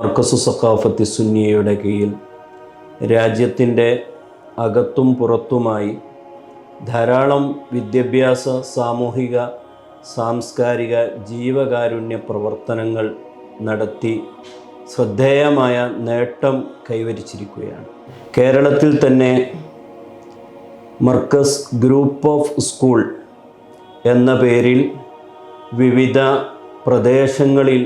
മർക്കസു സഖാഫത്തി സുന്നിയയുടെ കീഴിൽ രാജ്യത്തിന്റെ അകത്തും പുറത്തുമായി ധാരാളം വിദ്യാഭ്യാസ സാമൂഹിക സാംസ്കാരിക ജീവകാരുണ്യ പ്രവർത്തനങ്ങൾ നടത്തി ശ്രദ്ധേയമായ നേട്ടം കൈവരിച്ചിരിക്കുകയാണ്. കേരളത്തിൽ തന്നെ മർക്കസ് ഗ്രൂപ്പ് ഓഫ് സ്കൂൾ എന്ന പേരിൽ വിവിധ പ്രദേശങ്ങളിൽ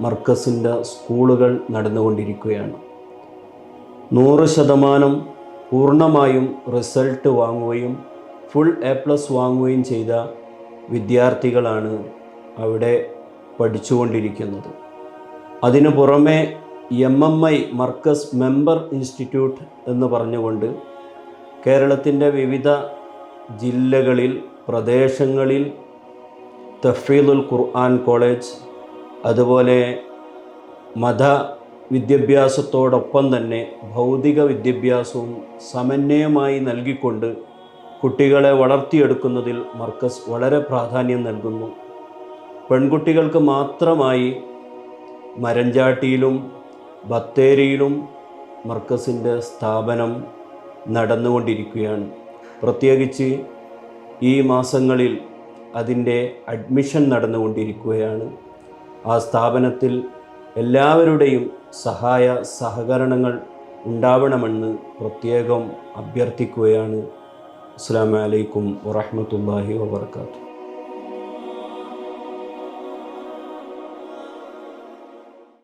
മർക്കസിന്റെ സ്കൂളുകൾ നടന്നുകൊണ്ടിരിക്കുകയാണ്. നൂറ് ശതമാനം പൂർണമായും റിസൾട്ട് വാങ്ങുകയും ഫുൾ എ പ്ലസ് വാങ്ങുകയും ചെയ്ത വിദ്യാർത്ഥികളാണ് അവിടെ പഠിച്ചുകൊണ്ടിരിക്കുന്നത്. അതിനു പുറമെ M M I Markaz member institute എന്ന് പറഞ്ഞുകൊണ്ട് കേരളത്തിന്റെ വിവിധ ജില്ലകളിൽ പ്രദേശങ്ങളിൽ തഫീദുൽ ഖുർആൻ കോളേജ് അതുപോലെ മത വിദ്യാഭ്യാസത്തോടൊപ്പം തന്നെ ഭൗതിക വിദ്യാഭ്യാസവും സമന്വയമായി നൽകിക്കൊണ്ട് കുട്ടികളെ വളർത്തിയെടുക്കുന്നതിൽ മർക്കസ് വളരെ പ്രാധാന്യം നൽകുന്നു. പെൺകുട്ടികൾക്ക് മാത്രമായി മരഞ്ചാട്ടിയിലും ബത്തേരിയിലും മർക്കസിന്റെ സ്ഥാപനം നടന്നുകൊണ്ടിരിക്കുകയാണ്. പ്രത്യേകിച്ച് ഈ മാസങ്ങളിൽ അതിന്റെ അഡ്മിഷൻ നടന്നുകൊണ്ടിരിക്കുകയാണ്. ആ സ്ഥാപനത്തിൽ എല്ലാവരുടെയും സഹായ സഹകരണങ്ങൾ ഉണ്ടാവണമെന്ന് പ്രത്യേകം അഭ്യർത്ഥിക്കുകയാണ്. അസ്സാം വലൈക്കും വറഹമത്തല്ലാഹി വാബർക്കാത്തു